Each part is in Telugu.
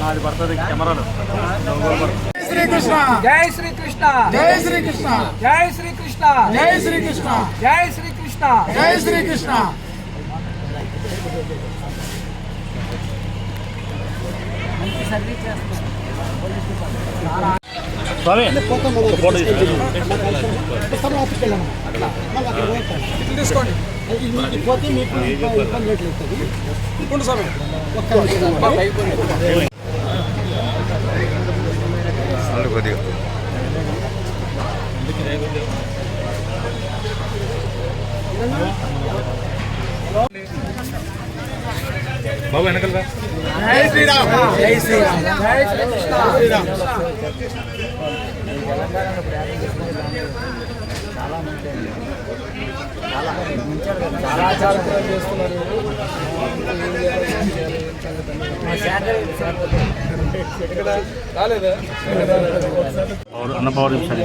నాది పడుతుంది కెమెరాలు శ్రీకృష్ణ జై శ్రీకృష్ణ జై శ్రీకృష్ణ జై శ్రీకృష్ణ జై శ్రీకృష్ణ జై శ్రీకృష్ణ జై శ్రీకృష్ణ స్వామి ఫోటో తీసుకోండి పోతే మీకు ఇబ్బంది ఉండు స్వామి. కొద్దిగా బాబు వెనకలు జై శ్రీరామ్. జై శ్రీరామ్. జై శ్రీకృష్ణ శ్రీరామ్. చాలా చాలా కూడా చేస్తున్నారు రాలేదా అన్న పవర్ సరే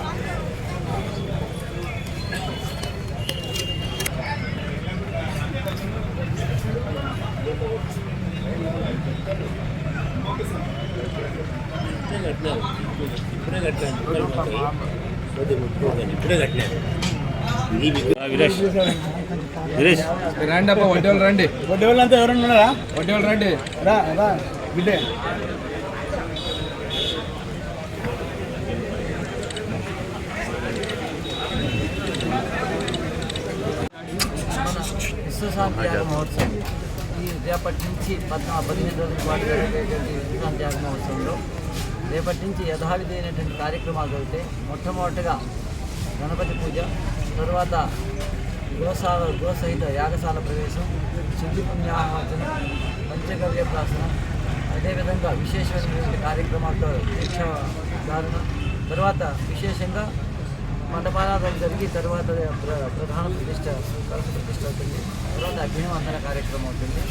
రండి అబ్బా వడ్డీ వాళ్ళు రండి వడ్డీ వాళ్ళంతా ఎవరైనా ఉన్నారా వడ్డీ వాళ్ళు రండి రా రా బిడ్డే విశ్వశాంతి యాగ మహోత్సవం ఈ రేపటి నుంచి పద్నా పదిహేను రోజుల పాటు జరిగేటువంటి విశ్వశాంతి యాగ మహోత్సవంలో రేపటి నుంచి యథావిధి అయినటువంటి కార్యక్రమాలు జరిగితే మొట్టమొదటిగా గణపతి పూజ తర్వాత గోశాల గోసహిత యాగశాల ప్రవేశం శుద్ధి పుణ్యాహవచనం పంచగవ్య ప్రాసనం అదేవిధంగా విశేషమైనటువంటి కార్యక్రమాలతో దీక్ష ధారణ తర్వాత విశేషంగా మండపారాధన జరిగి తర్వాత ప్ర- ప్రధాన ప్రతిష్ట కలశ ప్రతిష్ట అవుతుంది. తర్వాత అగ్నివందన కార్యక్రమం అవుతుంది.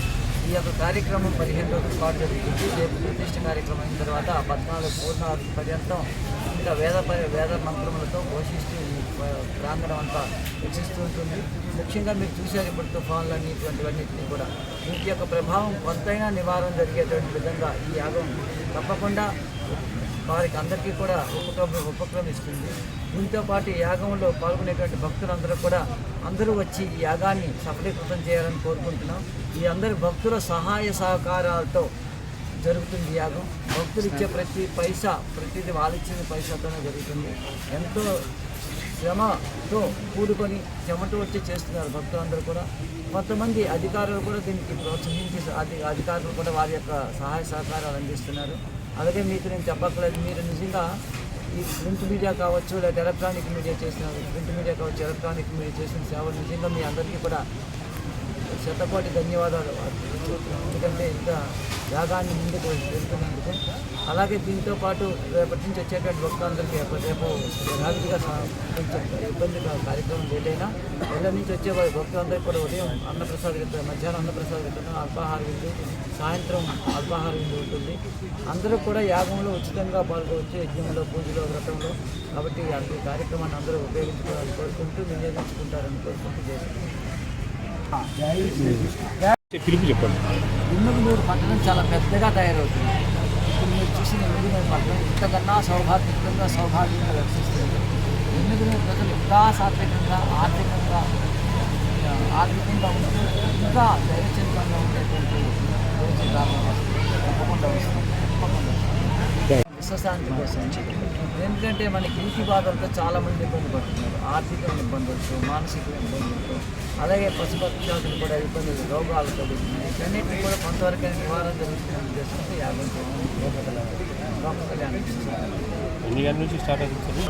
ఈ యొక్క కార్యక్రమం పదిహేను రోజుల పాటు జరుగుతుంది. రేపు ప్రతిష్ట కార్యక్రమం అయిన తర్వాత పద్నాలుగు పూర్ణాలు పర్యంతం ఇంకా వేద ప- వేద మంత్రములతో పోషిస్తూ ప్రాంగణం అంతా వీక్షిస్తూ ఉంటుంది. ముఖ్యంగా మీరు చూశారు ఇప్పుడు తుఫాన్లు ఇటువంటివన్నింటినీ కూడా. వీటి యొక్క ప్రభావం కొంతైనా నివారణ జరిగేటువంటి విధంగా ఈ యాగం తప్పకుండా వారికి అందరికీ కూడా ఉపక్రమ ఉపక్రమిస్తుంది దీంతో పాటు యాగంలో పాల్గొనేటువంటి భక్తులందరూ కూడా అందరూ వచ్చి ఈ యాగాన్ని సఫలీకృతం చేయాలని కోరుకుంటున్నాం. ఈ అందరి భక్తుల సహాయ సహకారాలతో జరుగుతుంది యాగం. భక్తులు ఇచ్చే ప్రతి పైసా ప్రతిదీ వాళ్ళు ఇచ్చిన పైసాతోనే జరుగుతుంది. ఎంతో శ్రమతో కూడుకొని చెమట వచ్చి చేస్తున్నారు భక్తులందరూ కూడా. కొంతమంది అధికారులు కూడా దీనికి ప్రోత్సహించి అధి అధికారులు కూడా వారి యొక్క సహాయ సహకారాలు అందిస్తున్నారు. అలాగే మీకు నేను చెప్పక్కర్లేదు. మీరు నిజంగా ఈ ప్రింట్ మీడియా కావచ్చు లేదా ఎలక్ట్రానిక్ మీడియా చేసిన ప్రింట్ మీడియా కావచ్చు ఎలక్ట్రానిక్ మీడియా చేసిన సేవలు నిజంగా మీ అందరికీ కూడా శతకోటి ధన్యవాదాలు. ఎందుకంటే ఇంకా యాగాన్ని ముందుకు వెళ్తున్నందుకు అలాగే దీంతో పాటు రేపటి నుంచి వచ్చేటువంటి భక్తులందరికీ రేపు- రేపు యథావిధిగా కొంచెం ఇబ్బందిగా కార్యక్రమం లేదైనా ఇళ్ళ నుంచి వచ్చే వారి భక్తులందరికీ కూడా ఉదయం అన్నప్రసాద వితరణ మధ్యాహ్నం అన్నప్రసాద వితరణ అల్పాహార విందు సాయంత్రం అల్పాహార విందు ఉంటుంది. అందరూ కూడా యాగంలో ఉచితంగా పాల్గొవచ్చు యజ్ఞంలో పూజలో వ్రతంలో. కాబట్టి ఈ కార్యక్రమాన్ని అందరూ ఉపయోగించుకోవాలని కోరుకుంటూ వినియోగించుకుంటారని కోరుకుంటూ పిలుపు చెప్పండి. ఎమ్మిగనూరు పట్టణం చాలా పెద్దగా తయారవుతుంది. మీరు చూసిన ఎమ్మిగనూరు పట్టణం ఇంతకన్నా సౌభాగ్యంగా సౌభాగ్యంగా రక్షిస్తుంది ఎమ్మిగనూరు ప్రజలు ఇంకా సాత్వికంగా ఆర్థికంగా ఆర్థికంగా ఉంటూ ఇంకా ధైర్యచంద్రంగా ఉండేటువంటి రోజు రావడం తప్పకుండా వస్తుంది తప్పకుండా వస్తుంది. విశ్వశాంతి కోసం ఎందుకంటే మనకి ఇంటి బాధలతో చాలా మంది ఇబ్బంది పడుతున్నారు. ఆర్థిక ఇబ్బందులతో మానసిక ఇబ్బందులతో అలాగే పశుపక్షాదులు కూడా ఇబ్బందులు రోగాలు కలుగుతున్నాయి వీటన్నిటిని కూడా కొంతవరకు నివారణ జరుగుతున్న ఉద్దేశంతో యాభై ఎన్ని గంటల నుంచి స్టార్ట్ అవుతుంది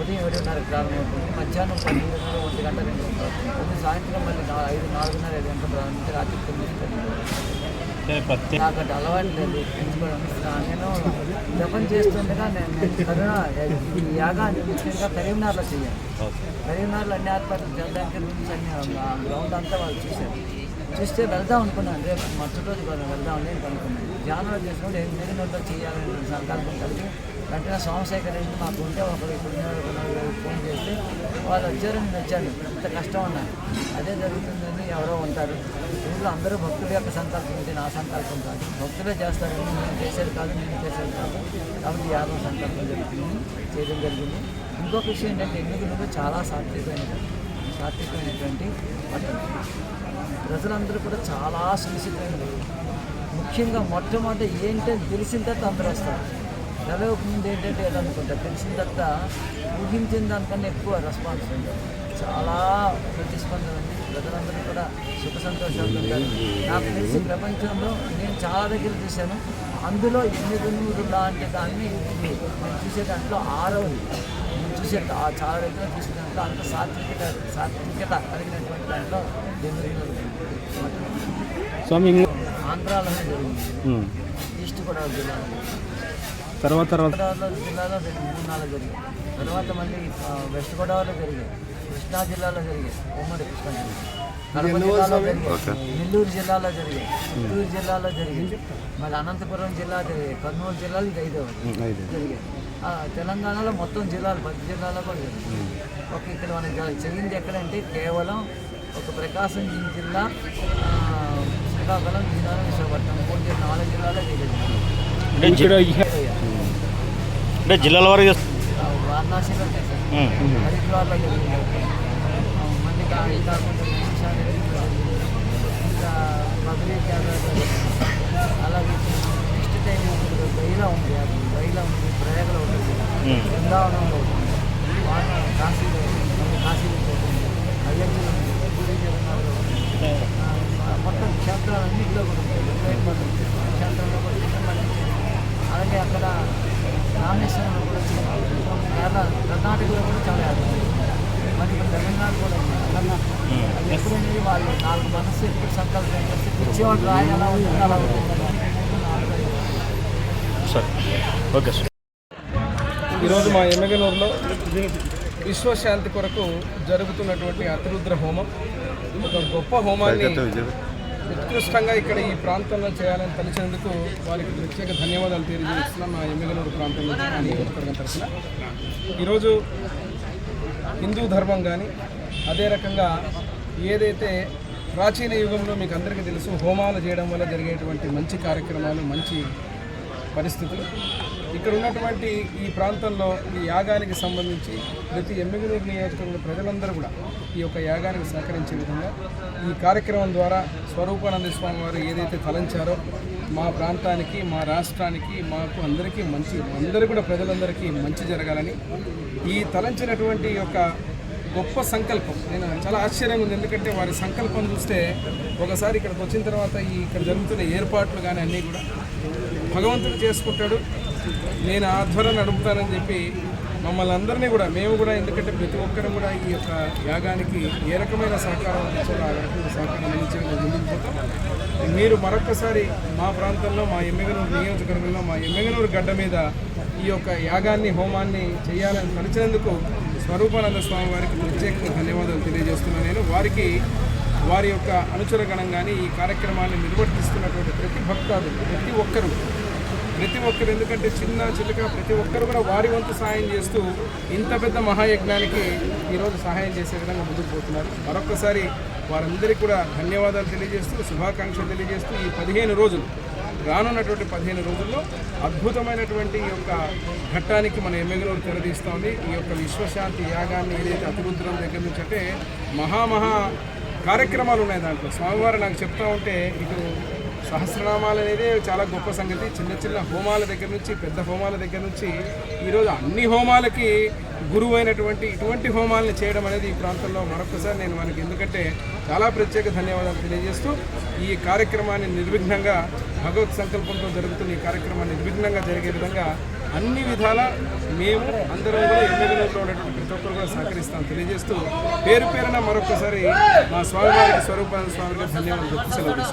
ఉదయం ఏడున్నర ప్రారంభమవుతుంది. మధ్యాహ్నం పన్నెండున్నర ఒంటి గంట రెండు గంటల సాయంత్రం మళ్ళీ ఐదు నాలుగున్నర ఐదు గంటల ప్రారంభించి రాత్రి తొమ్మిది నాకు అలవాటు లేదు పెంచుకోవడం. నేను జపం చేస్తుండగా నేను కరోనా ఈ యాగాన్ని ముఖ్యంగా కరీంనగర్లో చేయాలి కరీంనగర్లో అన్ని ఏర్పాట్లు చేయడానికి రూమ్స్ అన్ని గ్రౌండ్ అంతా వాళ్ళు చూశారు. చూస్తే వెళ్దాం అనుకున్నాను. రేపు మరుసటి రోజు కూడా వెళ్దాం అని అనుకున్నాను. ధ్యానంలో చేసినప్పుడు ఎనిమిదిన్నరలో చేయాలని సంకల్పం కలిగి వెంటనే సోమశేఖర్ రెడ్డి మాకు ఉంటే ఒకరు ఇప్పుడు ఉన్నారు, ఉన్నారు, ఫోన్ చేస్తే వాళ్ళు వచ్చారు నేను వచ్చాను. ఇంత కష్టం అన్నారు. అదే జరుగుతుందని ఎవరో ఉంటారు. ఊళ్ళో అందరూ భక్తుల యొక్క సంకల్పం ఇది నా సంకల్పం కాదు. భక్తులే చేస్తారు నేను చేసేది కాదు నేను చేసేది కాదు. కాబట్టి యాదవ సంకల్పం జరుగుతుంది చేయడం జరిగింది. ఇంకొక విషయం ఏంటంటే ఎన్నికలు చాలా సాత్వికమైనది సాత్వికమైనటువంటి పట్టణం ప్రజలందరూ కూడా చాలా సునిశ్చితమైన ముఖ్యంగా మొట్టమొదటి ఏంటంటే తెలిసిన తర్వాత అందరూ వస్తారు తెలవక ముందు ఏంటంటే ఏదనుకుంటారు? తెలిసిన తర్వాత ఊహించిన దానికన్నా ఎక్కువ రెస్పాన్స్ ఉంది చాలా ప్రతిస్పందన ఉంది ప్రజలందరూ కూడా సుఖ సంతోషాలు ఉంటారు. నాకు తెలిసి ప్రపంచంలో నేను చాలా దగ్గర చూశాను. అందులో ఎనిమిది నూరు లాంటి దాన్ని నేను చూసే దాంట్లో ఆరవది నేను చూసే ఆ చాలా దగ్గర చూసే దాంట్లో అంత సాత్వికత సాత్వికత కలిగినటువంటి దాంట్లో ఎనిమిది స్వామి ఆంధ్రాలోనే జరిగింది. ఈస్ట్ గోదావరి జిల్లాలో. తర్వాత తర్వాత. గోదావరి జిల్లాలో రెండు మూడు నాలుగు జరిగాయి. తర్వాత మళ్ళీ వెస్ట్ గోదావరిలో జరిగాయి. కృష్ణా జిల్లాలో జరిగాయి ఉమ్మడి కృష్ణా జిల్లా. కడప జిల్లాలో జరిగాయి నెల్లూరు జిల్లాలో జరిగాయి చిత్తూరు జిల్లాలో జరిగాయి మళ్ళీ అనంతపురం జిల్లా జరిగాయి కర్నూలు జిల్లాలో ఇది ఐదవది జరిగాయి తెలంగాణలో మొత్తం జిల్లాలు పది జిల్లాలో కూడా జరిగాయి ఒక ఇక్కడ మనకి జరిగింది ఎక్కడంటే కేవలం ఒక ప్రకాశం జిల్లా శ్రీకాకుళం విజయనగరం విశాఖపట్నం మూడు జిల్లా నాలుగు జిల్లాలో జరిగింది అంటే జిల్లాల వారికి వారణాసిలో హరిద్వార్లో జరిగింది మళ్ళీ కాకుండా ఇంకా బద్రీ అలాగే నెక్స్ట్ టైం ఇప్పుడు బైలా ఉంది అది బైలా ఉంది ప్రయాగలో ఉంటుంది బృందావనంలో ఉంటుంది కాశీలో ఉంది కాశీలో ఉంటుంది అయోధ్యలో ఉంది పూరి జగన్నాథ్లో మొత్తం క్షేత్రాలన్నింటిలో కూడా ఉంటాయి క్షేత్రంలో కూడా అలాగే అక్కడ రామేశ్వరంలో కూడా చాలా కేరళ కర్ణాటకలో కూడా చాలా యాత్రలు. మరి ఇప్పుడు తెలంగాణ కూడా ఉంది. అది ఎప్పుడనేది వాళ్ళు నాలుగు మనసు ఎప్పుడు సంకల్పం చేస్తే పిచ్చేవాడు రాయి అలా ఉంటుంది అలా ఉంటుంది నాలుగు ఐదు. సార్. Okay sir. ఈరోజు మా ఎమ్మెగనూరులో విశ్వశాంతి కొరకు జరుగుతున్నటువంటి అతిరుద్ర హోమం. ఒక గొప్ప హోమాన్ని ఉత్కృష్టంగా ఇక్కడ ఈ ప్రాంతంలో చేయాలని తలిచినందుకు వారికి ప్రత్యేక ధన్యవాదాలు తెలియజేస్తున్నాం మా ఎమ్మెగలూరు ప్రాంతంలో నియోజకవర్గం తరఫున. ఈరోజు హిందూ ధర్మం కానీ అదే రకంగా ఏదైతే ప్రాచీన యుగంలో మీకు అందరికీ తెలుసు హోమాలు చేయడం వల్ల జరిగేటువంటి మంచి కార్యక్రమాలు మంచి పరిస్థితులు ఇక్కడ ఉన్నటువంటి ఈ ప్రాంతంలో ఈ యాగానికి సంబంధించి ప్రతి ఎమ్మిగనూరు నియోజకవర్గ ప్రజలందరూ కూడా ఈ యొక్క యాగానికి సహకరించే విధంగా ఈ కార్యక్రమం ద్వారా స్వరూపానంద స్వామి వారు ఏదైతే తలంచారో మా ప్రాంతానికి మా రాష్ట్రానికి మాకు అందరికీ మంచి అందరూ కూడా ప్రజలందరికీ మంచి జరగాలని ఈ తలంచినటువంటి యొక్క గొప్ప సంకల్పం. నేను చాలా ఆశ్చర్యంగా ఉంది. ఎందుకంటే వారి సంకల్పం చూస్తే ఒకసారి ఇక్కడికి వచ్చిన తర్వాత ఈ ఇక్కడ జరుగుతున్న ఏర్పాట్లు కానీ అన్నీ కూడా భగవంతుడు చేసుకుంటాడు. నేను ఆధ్వర్యం నడుపుతానని చెప్పి మమ్మల్ని అందరినీ కూడా మేము కూడా ఎందుకంటే ప్రతి ఒక్కరు కూడా ఈ యొక్క యాగానికి ఏ రకమైన సహకారం అందించాలో ఆ రకమైన సహకారం అందించే ముందుకుపోతాం మీరు మరొకసారి మా ప్రాంతంలో మా ఎమ్మెగనూరు నియోజకవర్గంలో మా ఎమ్మెగనూరు గడ్డ మీద ఈ యొక్క యాగాన్ని హోమాన్ని చేయాలని తలిచినందుకు స్వరూపానంద స్వామి వారికి ప్రత్యేకంగా ధన్యవాదాలు తెలియజేస్తున్నాను. నేను వారికి వారి యొక్క అనుచర కానీ ఈ కార్యక్రమాన్ని నిర్వర్తిస్తున్నటువంటి ప్రతి భక్తాదులు ప్రతి ఒక్కరూ ప్రతి ఒక్కరు ఎందుకంటే చిన్న చిలుక ప్రతి ఒక్కరు కూడా వారి వంతు సహాయం చేస్తూ ఇంత పెద్ద మహాయజ్ఞానికి ఈరోజు సహాయం చేసే విధంగా ముందుకు పోతున్నారు. మరొకసారి వారందరికీ కూడా ధన్యవాదాలు తెలియజేస్తూ శుభాకాంక్షలు తెలియజేస్తూ ఈ పదిహేను రోజులు రానున్నటువంటి పదిహేను రోజుల్లో అద్భుతమైనటువంటి ఈ యొక్క ఘట్టానికి మన ఎమ్మెల్యేలు తెరదీస్తోంది ఈ యొక్క విశ్వశాంతి యాగాన్ని ఏదైతే అతిరుద్రం దగ్గర నుంచి అంటే మహామహా కార్యక్రమాలు ఉన్నాయి దాంట్లో. స్వామివారు నాకు చెప్తా ఉంటే ఇటు సహస్రనామాలు అనేది చాలా గొప్ప సంగతి. చిన్న చిన్న హోమాల దగ్గర నుంచి పెద్ద హోమాల దగ్గర నుంచి ఈరోజు అన్ని హోమాలకి గురువు అయినటువంటి ఇటువంటి హోమాలను చేయడం అనేది ఈ ప్రాంతంలో మరొకసారి నేను మనకి ఎందుకంటే చాలా ప్రత్యేక ధన్యవాదాలు తెలియజేస్తూ ఈ కార్యక్రమాన్ని నిర్విఘ్నంగా భగవత్ సంకల్పంతో జరుగుతున్న ఈ కార్యక్రమాన్ని నిర్విఘ్నంగా జరిగే విధంగా అన్ని విధాల మేము అందరం కూడా ఎమ్మెల్యేలో ఉన్నటువంటి ప్రతి ఒక్కరు కూడా సహకరిస్తాం. తెలియజేస్తూ పేరు పేరున మరొకసారి మా స్వామివారికి స్వరూపానంద స్వామికి ధన్యవాదాలు చెప్తూ సెలవు